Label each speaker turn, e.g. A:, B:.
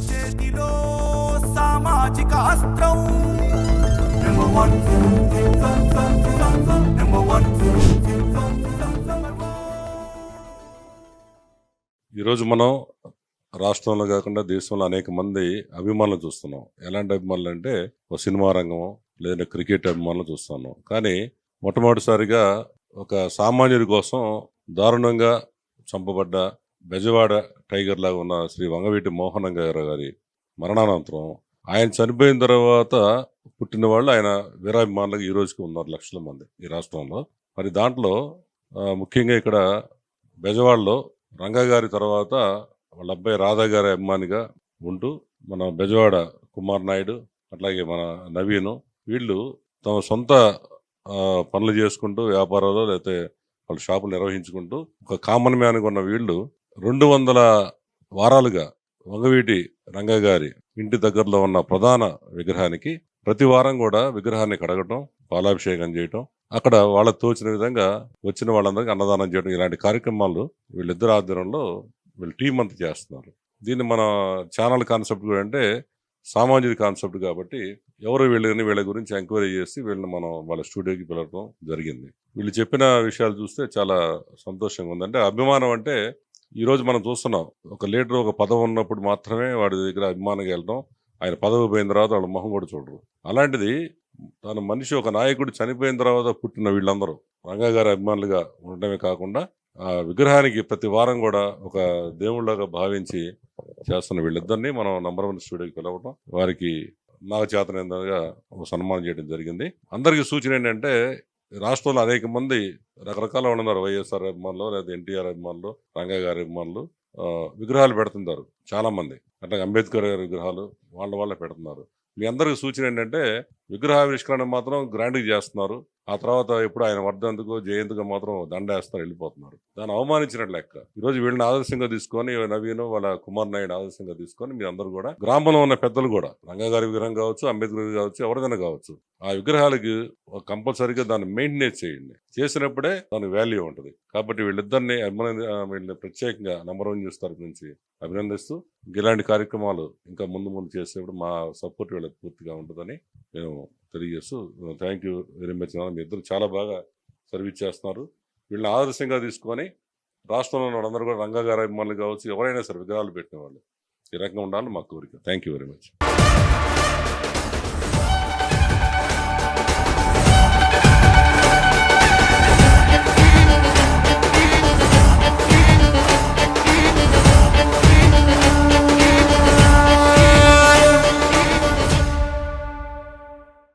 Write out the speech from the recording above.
A: చేతిలో సామాజిక అస్త్రం
B: ఈరోజు మనం రాష్ట్రంలో కాకుండా దేశంలో అనేక మంది అభిమానులు చూస్తున్నాం ఎలాంటి అభిమానులు అంటే ఒక సినిమా రంగం లేదంటే క్రికెట్ అభిమానులు చూస్తున్నాం కానీ మొట్టమొదటిసారిగా ఒక సామాన్యుడి కోసం దారుణంగా చంపబడ్డ బెజవాడ టైగర్ లాగా ఉన్న శ్రీ వంగవీటి మోహన్ గారు గారి మరణానంతరం ఆయన చనిపోయిన తర్వాత పుట్టిన వాళ్ళు ఆయన వీరాభిమానులకు ఈ రోజుకి ఉన్నారు లక్షల మంది ఈ రాష్ట్రంలో. మరి దాంట్లో ముఖ్యంగా ఇక్కడ బెజవాడలో రంగా గారి తర్వాత వాళ్ళ అబ్బాయి రాధా గారి అభిమానిగా ఉంటూ మన బెజవాడ కుమార్ నాయుడు అట్లాగే మన నవీన్ వీళ్ళు తమ సొంత పనులు చేసుకుంటూ వ్యాపారాలు లేకపోతే వాళ్ళ షాపులు నిర్వహించుకుంటూ ఒక కామన్ మ్యాన్గా ఉన్న వీళ్ళు రెండు వందల వారాలుగా వంగవీటి రంగ గారి ఇంటి దగ్గరలో ఉన్న ప్రధాన విగ్రహానికి ప్రతి వారం కూడా విగ్రహాన్ని కడగటం పాలాభిషేకం చేయటం అక్కడ వాళ్ళ తోచిన విధంగా వచ్చిన వాళ్ళందరికీ అన్నదానం చేయడం ఇలాంటి కార్యక్రమాలు వీళ్ళిద్దరు ఆధ్వర్యంలో వీళ్ళు టీం అంతా చేస్తున్నారు. దీన్ని మన ఛానల్ కాన్సెప్ట్ కూడా అంటే సామాజిక కాన్సెప్ట్ కాబట్టి ఎవరు వీళ్ళని వీళ్ళ గురించి ఎంక్వైరీ చేసి వీళ్ళని మనం వాళ్ళ స్టూడియోకి పిలవడం జరిగింది. వీళ్ళు చెప్పిన విషయాలు చూస్తే చాలా సంతోషంగా ఉంది అంటే అభిమానం అంటే ఈ రోజు మనం చూస్తున్నాం ఒక లీడర్ ఒక పదవి ఉన్నప్పుడు మాత్రమే వాడి దగ్గర అభిమానంగా వెళ్ళడం ఆయన పదవి పోయిన తర్వాత వాళ్ళ మొహం కూడా చూడరు. అలాంటిది తన మనిషి ఒక నాయకుడు చనిపోయిన తర్వాత పుట్టిన వీళ్ళందరూ రంగా గారి అభిమానులుగా ఉండటమే కాకుండా ఆ విగ్రహానికి ప్రతి వారం కూడా ఒక దేవుళ్ళగా భావించి చేస్తున్న వీళ్ళిద్దరిని మనం నంబర్ వన్ స్టూడియోకి పిలవడం వారికి నాకు ఒక సన్మానం చేయడం జరిగింది. అందరికీ సూచన ఏంటంటే రాష్ట్రంలో అనేక మంది రకరకాల ఉన్నారు. వైఎస్ఆర్ అభిమానులు లేదా ఎన్టీఆర్ అభిమానులు రంగా గారి అభిమానులు విగ్రహాలు పెడుతున్నారు చాలా మంది. అట్లాగే అంబేద్కర్ గారి విగ్రహాలు వాళ్ళ వాళ్ళే పెడుతున్నారు. మీ అందరికి సూచన ఏంటంటే విగ్రహావిష్కరణ మాత్రం గ్రాండ్గా చేస్తున్నారు. ఆ తర్వాత ఎప్పుడు ఆయన వర్ధంతుకు జయంతిగా మాత్రం దండేస్తారు వెళ్ళిపోతున్నారు. దాన్ని అవమానించినట్లు లెక్క. ఈ రోజు వీళ్ళని ఆదర్శంగా తీసుకొని నవీను వాళ్ళ కుమార్ నాయుడు ఆదర్శంగా తీసుకొని మీ అందరూ కూడా గ్రామంలో ఉన్న పెద్దలు కూడా రంగగారి విగ్రహం కావచ్చు అంబేద్కర్ కావచ్చు ఎవరిదైనా కావచ్చు ఆ విగ్రహాలకి కంపల్సరీగా దాన్ని మెయింటెనెన్స్ చేయండి. చేసినప్పుడే దానికి వాల్యూ ఉంటుంది. కాబట్టి వీళ్ళిద్దరిని అభిమాని వీళ్ళని ప్రత్యేకంగా నంబర్ వన్ న్యూస్ తరపు నుంచి అభినందిస్తూ ఇలాంటి కార్యక్రమాలు ఇంకా ముందు ముందు చేసేప్పుడు మా సపోర్ట్ వీళ్ళకి పూర్తిగా ఉంటుందని మేము తెలియజేస్తూ థ్యాంక్ యూ వెరీ మచ్ మీ ఇద్దరు చాలా బాగా సర్వీస్ చేస్తున్నారు. వీళ్ళని ఆదర్శంగా తీసుకొని రాష్ట్రంలో ఉన్న వాళ్ళందరూ కూడా రంగగారి అభిమానులు కావచ్చు ఎవరైనా సరే విగ్రహాలు పెట్టిన వాళ్ళు ఈ రకంగా ఉండాలని మా కోరిక. Thank you very much